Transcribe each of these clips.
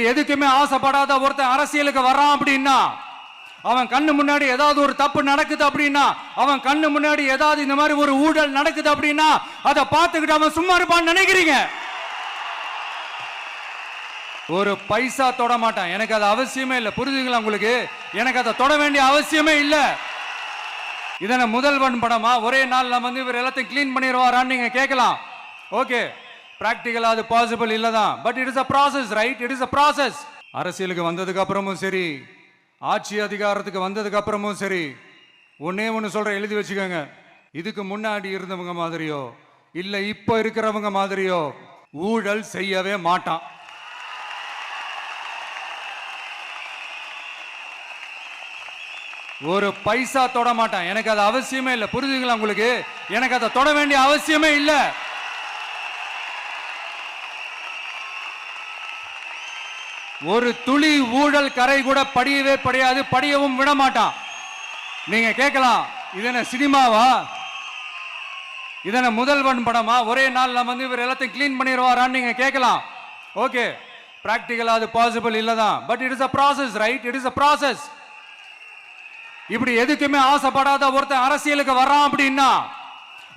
இப்படி எதுக்குமே ஆசைப்படாத ஒருத்தன் அரசியலுக்கு வர்றான் அப்படின்னா அவன் கண்ணு முன்னாடி ஏதாவது ஒரு தப்பு நடக்குது அப்படின்னா அவன் கண்ணு முன்னாடி ஏதாவது இந்த மாதிரி ஒரு ஊழல் நடக்குது அப்படின்னா அதை பார்த்துக்கிட்டு அவன் சும்மா இருப்பான்னு நினைக்கிறீங்க? ஒரு பைசா தொட மாட்டான். எனக்கு அது அவசியமே இல்லை. புரிஞ்சுங்களா உங்களுக்கு? எனக்கு அதை தொட வேண்டிய அவசியமே இல்லை. இதனை முதல்வன் படமா ஒரே நாள் நம்ம வந்து இவர் எல்லாத்தையும் கிளீன் பண்ணிடுவாரான்னு நீங்க கேட்கலாம். ஓகே பிராக்டிக்கலா அது பாசிபிள் இல்லை தான் but it is a process right it is a process அரசியலுக்கு வந்ததுக்கு அப்புறமும் சரி ஆட்சி அதிகாரத்துக்கு வந்ததுக்கு அப்புறமும் சரி ஒன்னே ஒன்று சொல்கிறேன் எழுதி வச்சுக்கோங்க. இதுக்கு முன்னாடி இருந்தவங்க மாதிரியோ இல்லை இப்போ இருக்கிறவங்க மாதிரியோ ஊழல் செய்யவே மாட்டான். ஒரு பைசா தொட மாட்டான். எனக்கு அது அவசியமே இல்லை. புரிஞ்சுங்களா உங்களுக்கு? எனக்கு அதை தொட வேண்டிய அவசியமே இல்லை. ஒரு துளி ஊழல் கரை கூட படியவே படியாது படியவும் விட மாட்டான் நீங்க கேட்கலாம் இதென சினிமாவா? இதனை முதல்வன் படமா? ஒரே நாள் நம்ம வந்து இவர் எல்லாத்தையும் க்ளீன் பண்ணிடுவாரான்னு நீங்க கேட்கலாம் ஓகே பிராக்டிக்கலா அது பாசிபிள் இல்லதான். But it is a process right it is a process இப்படி எதுக்குமே ஆசைப்படாத ஒருத்தன் அரசியலுக்கு வர்றான் அப்படின்னா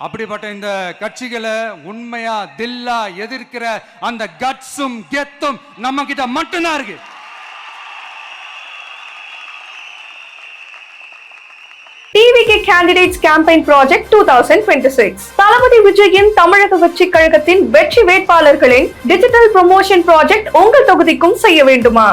அப்படிப்பட்ட இந்த கட்சிகளை உண்மையா தில்லா எதிர்க்கிற அந்த கட்ஸும் கெத்தும் நம்ம கிட்ட மட்டும்தான் இருக்கு. TVK candidates campaign project two thousand twenty six Thalapathy விஜயின் தமிழக வெற்றி கழகத்தின் வெற்றி வேட்பாளர்களின் டிஜிட்டல் ப்ரொமோஷன் ப்ராஜெக்ட் உங்கள் தொகுதிக்கும் செய்ய வேண்டுமா?